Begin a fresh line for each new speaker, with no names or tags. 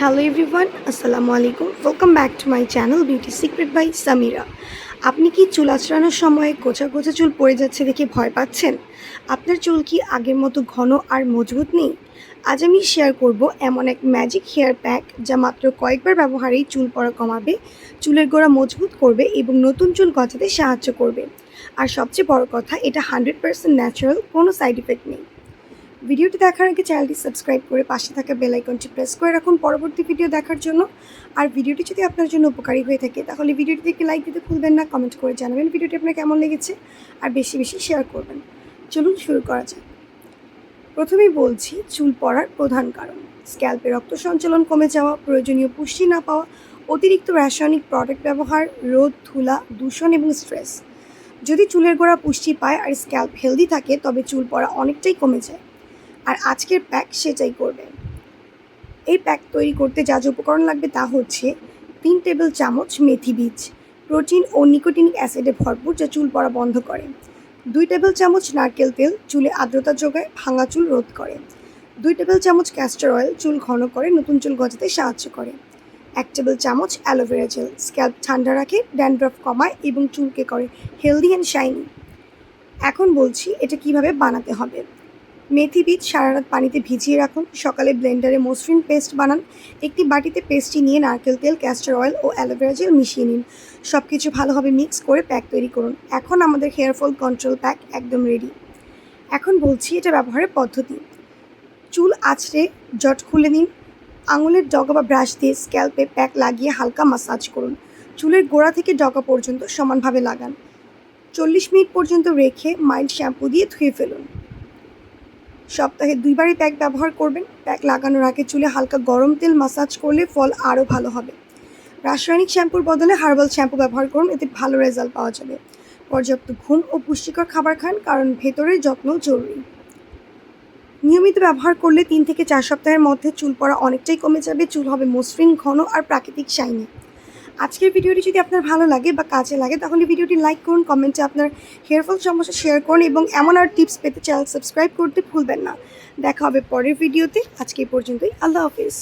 Hello everyone আসসালামু আলাইকুম welcome back to my channel beauty secret by Samira আপনি কি চুল আঁচড়ানোর সময় গোছা গোছা চুল পড়ে যাচ্ছে দেখে ভয় পাচ্ছেন? আপনার চুল কি আগের মতো ঘন আর মজবুত নেই? আজ আমি শেয়ার করব এমন এক ম্যাজিক হেয়ার প্যাক যা মাত্র কয়েকবার ব্যবহারেই চুল পড়া কমাবে, চুলের গোড়া মজবুত করবে এবং নতুন চুল গজাতে সাহায্য করবে। আর সবচেয়ে বড় কথা, এটা হান্ড্রেড পার্সেন্ট ন্যাচারাল কোনো সাইড ইফেক্ট নেই। ভিডিওটি দেখার আগে চ্যানেলটি সাবস্ক্রাইব করে পাশে থাকা বেল আইকনটি প্রেস করে রাখুন পরবর্তী ভিডিও দেখার জন্য। আর ভিডিওটি যদি আপনার জন্য উপকারী হয়ে থাকে, তাহলে ভিডিওটিতে একটি লাইক দিতে ভুলবেন না কমেন্ট করে জানাবেন ভিডিওটি আপনার কেমন লেগেছে, আর বেশি বেশি শেয়ার করবেন। চলুন শুরু করা যাক। প্রথমেই বলছি, চুল পড়ার প্রধান কারণ। স্ক্যাল্পে রক্ত সঞ্চালন কমে যাওয়া, প্রয়োজনীয় পুষ্টি না পাওয়া, অতিরিক্ত রাসায়নিক প্রোডাক্ট ব্যবহার, রোদ, ধুলা, দূষণ এবং স্ট্রেস যদি চুলের গোড়া পুষ্টি পায় আর স্ক্যাল্প হেলদি থাকে, তবে চুল পড়া অনেকটাই কমে যায়। আর আজকের প্যাক সেটাই করবে। এই প্যাক তৈরি করতে যা যা উপকরণ লাগবে তা হচ্ছে তিন টেবিল চামচ মেথি বীজ প্রোটিন ও নিকোটিনিক অ্যাসিডে ভরপুর যা চুল পড়া বন্ধ করে। দুই টেবিল চামচ নারকেল তেল চুলে আর্দ্রতা যোগায় ভাঙা চুল রোধ করে। দুই টেবিল চামচ ক্যাস্টার অয়েল চুল ঘন করে নতুন চুল গজাতে সাহায্য করে। এক টেবিল চামচ অ্যালোভেরা জেল স্ক্যাল্প ঠান্ডা রাখে ড্যান্ড্রফ কমায় এবং চুলকে করে হেলদি অ্যান্ড শাইনি এখন বলছি এটা কীভাবে বানাতে হবে। মেথি বীজ সারা রাত পানিতে ভিজিয়ে রাখুন। সকালে ব্লেন্ডারে মসৃণ পেস্ট বানান। একটি বাটিতে পেস্টটি নিয়ে নারকেল তেল ক্যাস্টার অয়েল ও অ্যালোভেরা জেল মিশিয়ে নিন। সব কিছু ভালোভাবে মিক্স করে প্যাক তৈরি করুন। এখন আমাদের হেয়ার ফল কন্ট্রোল প্যাক একদম রেডি। এখন বলছি এটা ব্যবহারের পদ্ধতি। চুল আছড়ে জট খুলে নিন। আঙুলের ডগা বা ব্রাশ দিয়ে স্ক্যাল্পে প্যাক লাগিয়ে হালকা মাসাজ করুন। চুলের গোড়া থেকে ডগা পর্যন্ত সমানভাবে লাগান। চল্লিশ মিনিট পর্যন্ত রেখে মাইল্ড শ্যাম্পু দিয়ে ধুয়ে ফেলুন। সপ্তাহে দুইবারই প্যাক ব্যবহার করবেন। প্যাক লাগানোর আগে চুলে হালকা গরম তেল মাসাজ করলে ফল আরও ভালো হবে। রাসায়নিক শ্যাম্পুর বদলে হার্বাল শ্যাম্পু ব্যবহার করুন, এতে ভালো রেজাল্ট পাওয়া যাবে। পর্যাপ্ত ঘুম ও পুষ্টিকর খাবার খান, কারণ ভেতরের যত্ন জরুরি। নিয়মিত ব্যবহার করলে তিন থেকে চার সপ্তাহের মধ্যে চুল পড়া অনেকটাই কমে যাবে। চুল হবে মসৃণ, ঘন আর প্রাকৃতিক শাইনি। আজকের ভিডিওটি যদি আপনার ভালো লাগে বা কাজে লাগে, তাহলে ভিডিওটি লাইক করুন কমেন্টে আপনার হেয়ারফল সমস্যা শেয়ার করুন এবং এমন আর টিপস পেতে চ্যানেল সাবস্ক্রাইব করতে ভুলবেন না। দেখা হবে পরের ভিডিওতে। আজকে পর্যন্তই। আল্লাহ হাফিজ।